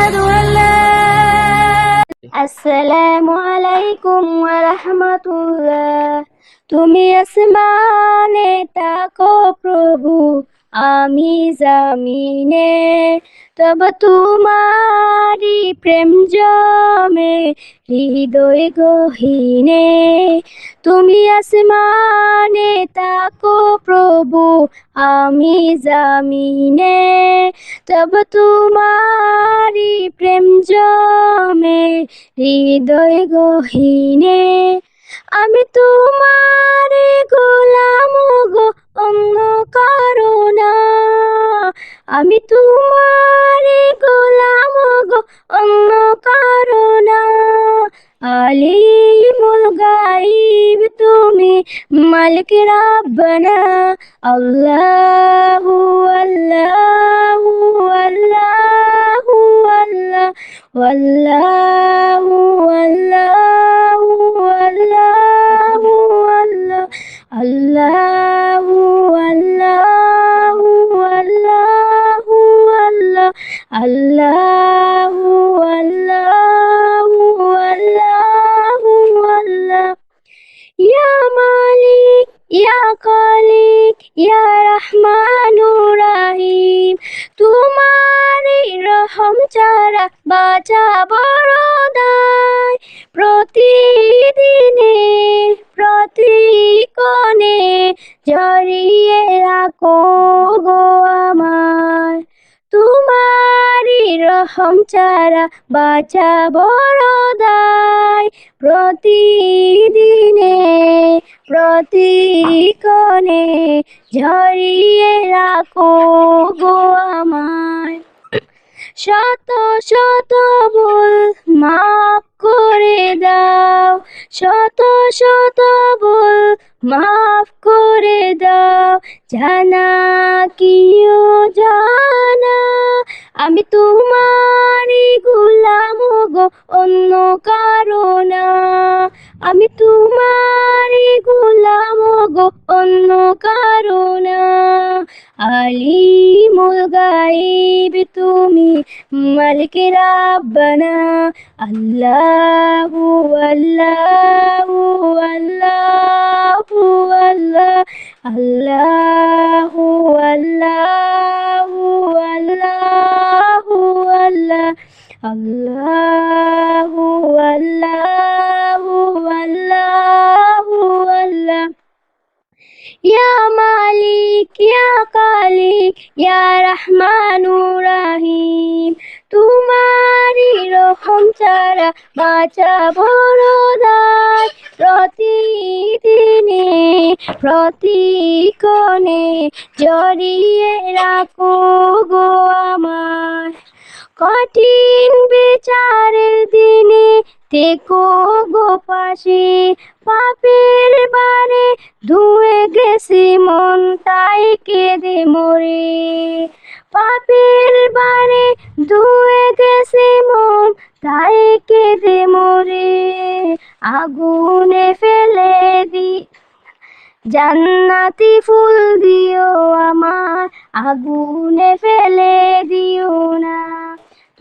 أشهد أن لا আসসালামু আলাইকুম ওয়া রাহমাতুল্লাহ তুমি আসমানে তাকো প্রভু আমি জামিনে, তব তোমারি প্রেম জমে, হৃদয় গহীনে। তুমি আসমানে তাকো প্রভু, আমি জামিনে। তব তোমারি প্রেম জমে, হৃদয় গহীনে। আমি তোমার গোলাম আমি তোমারে গোলাম গো, অন্য কারণা আলিমুল গাইব তুমি মালিক রাবনা আল্লাহু আল্লাহু আল্লাহু আল্লাহ আল্লাহু আল্লাহ। আল্লাহ আল্লাহ আল্লাহ আল্লাহ ইয়া মালিক ইয়া কালিক ইয়া রহমানুর রাহিম তোমার রহম ছাড়া বাঁচা বড় দায়। প্রতিদিনে প্রতি কোণে জড়িয়ে রাখো। রহম ছাড়া বাঁচা বড় দায় প্রতিদিনে প্রতিকণে ঝরিয়ে রাখো গো আমায়। শত শত ভুল মাফ করে দাও। শত শত ভুল মাফ করে দাও। জানা কিও জানা আমি তোমারই গুলাম গো, অন্য কারণা আমি তোমারই গুলাম গো, অন্য কারণা আলিমুল গাইব তুমি মালিক রাব্বানা আল্লাহু আল্লাহু আল্লাহু আল্লাহ। আল্লাহু আল্লাহু। ইয়া মালিক, ইয়া কালিক ইয়া রহমানুর রহিম। তোমারই রকম ছাড়া বাঁচা বড় দায় প্রতিদিনে প্রতিকণে জড়িয়ে রাখো গো আমার। কঠিন বিচারের দিনে দেখো গো পাশে, পাপের বারে ধুয়ে গেছি মন, তাই কেঁদে মরে। পাপের বারে ধুয়ে গেছি মন, তাই কেঁদে মরে। আগুনে ফেলে দি, জান্নাতি ফুল দিও আমার, আগুনে ফেলে দিও না।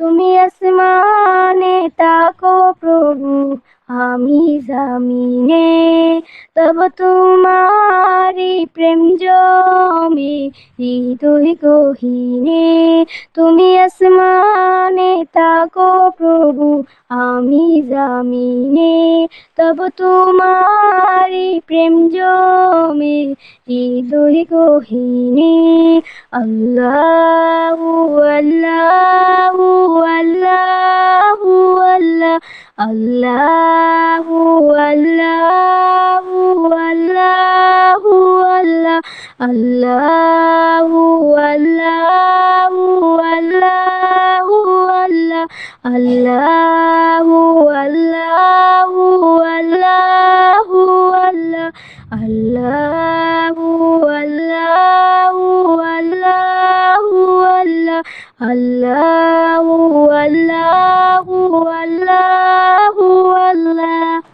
তুমি আসমানে তাকো প্রভু, আমি জামিনে। তব তোমারি প্রেম জমে হৃদয় গহীনে। তুমি আসমানে তাকো প্রভু, আমি জামিনে। তব তোমারি প্রেম জমে হৃদয় গহীনে। আল্লাহ আল্লাহু। আল্লাহ আল্লাহু আল্লাহু আল্লাহু আল্লাহ আল্লাহু আল্লাহু আল্লাহু الله الله الله الله.